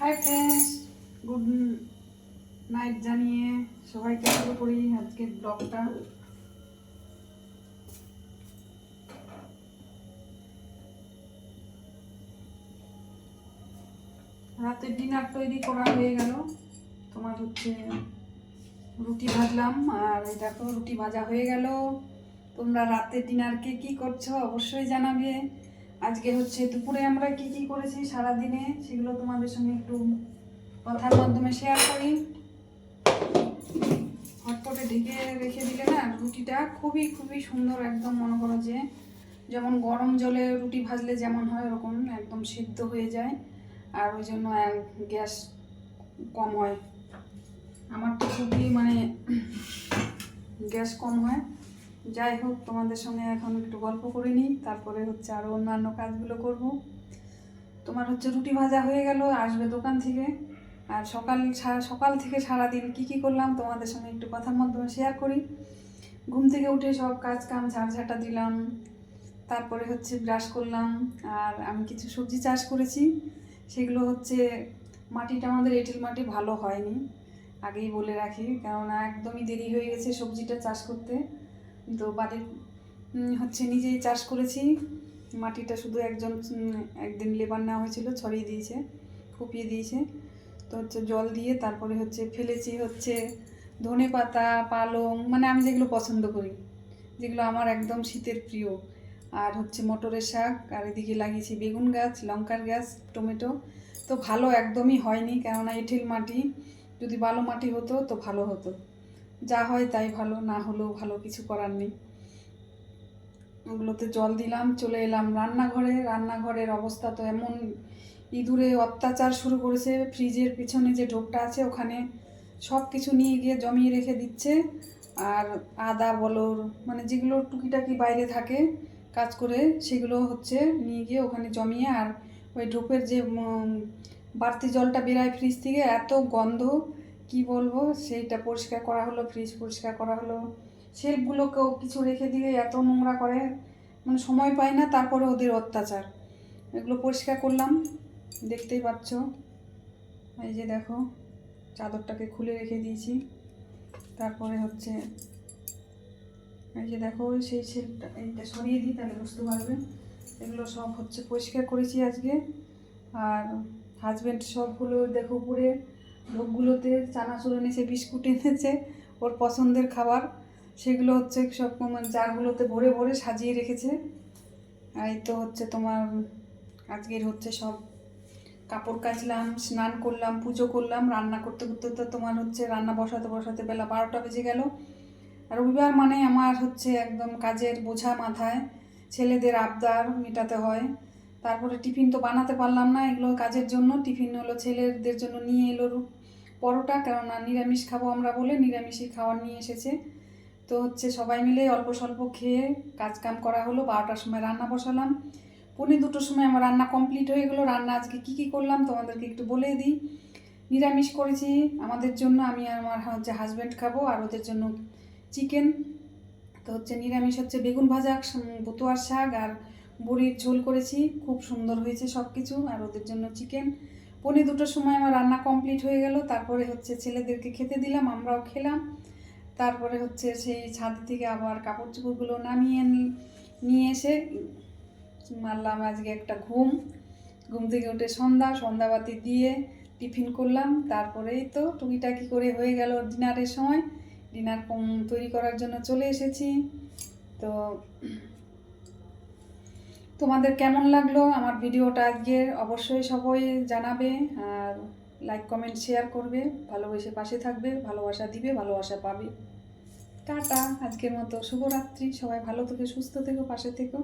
Hi friends good night জানিয়ে সবাইকে শুরু করি আজকের ব্লগটা রাতের ডিনার তৈরি করা হয়ে গেল। তোমার হচ্ছে রুটি ভাজলাম, আর এই দেখো রুটি ভাজা হয়ে গেল। তোমরা রাতের ডিনারকে কি করছ অবশ্যই জানাবে। আজকে হচ্ছে দুপুরে আমরা কি কি করেছি সারা দিনে সেগুলো তোমাদের সঙ্গে একটু কথার মাধ্যমে শেয়ার করি। হটপটে ঢেকে রেখে দিলে না রুটিটা খুবই খুবই সুন্দর একদম মনে করো যে যেমন গরম জলে রুটি ভাজলে যেমন হয় ওরকম একদম সিদ্ধ হয়ে যায়। আর ওই জন্য গ্যাস কম হয়। আমার তো খুবই মানে গ্যাস কম হয়। যাই হোক, তোমাদের সঙ্গে এখন একটু গল্প করে নিই, তারপরে হচ্ছে আরও অন্যান্য কাজগুলো করব। তোমার হচ্ছে রুটি ভাজা হয়ে গেল, আসবে দোকান থেকে। আর সকাল সকাল থেকে সারা দিন কী কী করলাম, তোমাদের সঙ্গে একটু কথার মাধ্যমে শেয়ার করি। ঘুম থেকে উঠে সব কাজ কাম ঝাড়ঝাটা দিলাম, তারপরে হচ্ছে ব্রাশ করলাম, আর আমি কিছু সবজি চাষ করেছি। সেগুলো হচ্ছে মাটিটা আমাদের এঁটেল মাটি ভালো হয়নি, আগেই বলে রাখি, কেননা একদমই দেরি হয়ে গেছে সবজিটা চাষ করতে। তো বাড়ির হচ্ছে নিজেই চাষ করেছি। মাটিটা শুধু একজন একদিন লেবার নেওয়া হয়েছিল, ছড়িয়ে দিয়েছে কুপিয়ে দিয়েছে। তো হচ্ছে জল দিয়ে তারপরে হচ্ছে ফেলেছি হচ্ছে ধনে পাতা, পালং মানে আমি যেগুলো পছন্দ করি, যেগুলো আমার একদম শীতের প্রিয়। আর হচ্ছে মটরের শাক, আর এদিকে লাগিয়েছি বেগুন গাছ, লঙ্কার গাছ, টমেটো। তো ভালো একদমই হয়নি, কেননা এঁটেল মাটি, যদি ভালো মাটি হতো তো ভালো হতো। যা হয় তাই ভালো, না হলেও ভালো কিছু করার নেই। ওগুলোতে জল দিলাম, চলে এলাম রান্নাঘরে। রান্নাঘরের অবস্থা তো এমন, ইঁদুরে অত্যাচার শুরু করেছে। ফ্রিজের পিছনে যে ঢোকটা আছে, ওখানে সব কিছু নিয়ে গিয়ে জমিয়ে রেখে দিচ্ছে। আর আদা বলো মানে যেগুলো টুকিটাকি বাইরে থাকে কাজ করে, সেগুলো হচ্ছে নিয়ে গিয়ে ওখানে জমিয়ে, আর ওই ঢোপের যে বাড়তি জলটা বেরায় ফ্রিজ থেকে, এত গন্ধ। কি বলব? সেইটা পরিষ্কার করা হলো ফ্রিজ পরিষ্কার করা হলো। শেলফগুলোকেও কিছু রেখে দিয়ে এত নোংরা করে মানে সময় পাই না, তারপরে ওদের অত্যাচার। এগুলো পরিষ্কার করলাম, দেখতেই পাচ্ছ। এই যে দেখো, চাদরটাকে খুলে রেখে দিয়েছি। তারপরে হচ্ছে, এই যে দেখো, সেই শেলটা এইটা সরিয়ে দিই, তাহলে বুঝতে পারবে। এগুলো সব হচ্ছে পরিষ্কার করেছি আজকে। আর হাজব্যান্ড সবগুলো দেখো উপরে লোকগুলোতে চানাচুর এনেছে, বিস্কুট এনেছে, ওর পছন্দের খাবার। সেগুলো হচ্ছে সব জারগুলোতে ভরে ভরে সাজিয়ে রেখেছে। আর এই তো হচ্ছে তোমার, আজকের হচ্ছে সব। কাপড় কাচলাম, স্নান করলাম, পুজো করলাম, রান্না করতে করতে তো তোমার হচ্ছে রান্না বসাতে বসাতে বেলা বারোটা বেজে গেল। আর রবিবার মানে আমার হচ্ছে একদম কাজের বোঝা মাথায়। ছেলেদের আবদার মেটাতে হয়। তারপরে টিফিন তো বানাতে পারলাম না, এগুলো কাজের জন্য। টিফিন হলো ছেলেদের জন্য নিয়ে এলো পরোটা, কেননা নিরামিষ খাব আমরা বলে নিরামিষই খাবার নিয়ে এসেছে। তো হচ্ছে সবাই মিলে অল্প স্বল্প খেয়ে কাজ কাম করা হলো, বারোটার সময় রান্না বসালাম। পৌনে দুটোর সময় আমার রান্না কমপ্লিট হয়ে গেলো। রান্না আজকে কী কী করলাম তোমাদেরকে একটু বলে দিই। নিরামিষ করেছি, আমাদের জন্য আমি আর আমার হচ্ছে হাজব্যান্ড খাব, আর ওদের জন্য চিকেন তো হচ্ছে নিরামিষ হচ্ছে বেগুন ভাজা বতুয়ার শাক, আর বড়ির ঝোল করেছি, খুব সুন্দর হয়েছে সব কিছু আর ওদের জন্য চিকেন পৌনে দুটোর সময় আমার রান্না কমপ্লিট হয়ে গেল, তারপরে হচ্ছে ছেলেদেরকে খেতে দিলাম, আমরাও খেলাম। তারপরে হচ্ছে সেই ছাদ থেকে আবার কাপড় চোপড়গুলো নামিয়ে নিয়ে এসে মারলাম আজকে একটা ঘুম। ঘুম থেকে উঠে সন্ধ্যা, সন্ধ্যাবাতি দিয়ে টিফিন করলাম, তারপরেই তো টুকিটাকি করে হয়ে গেল ডিনারের সময়। ডিনার তৈরি করার জন্য চলে এসেছি। তো তোমাদের কেমন লাগল আমার ভিডিওটা আজকে অবশ্যই সবাই জানাবে আর লাইক কমেন্ট শেয়ার করবে। ভালোবেসে পাশে থাকবে, ভালোবাসা দিবে, ভালোবাসা পাবে। টাটা, আজকের মতো। শুভরাত্রি। সবাই ভালো থেকে, সুস্থ থেকো, পাশে থেকো।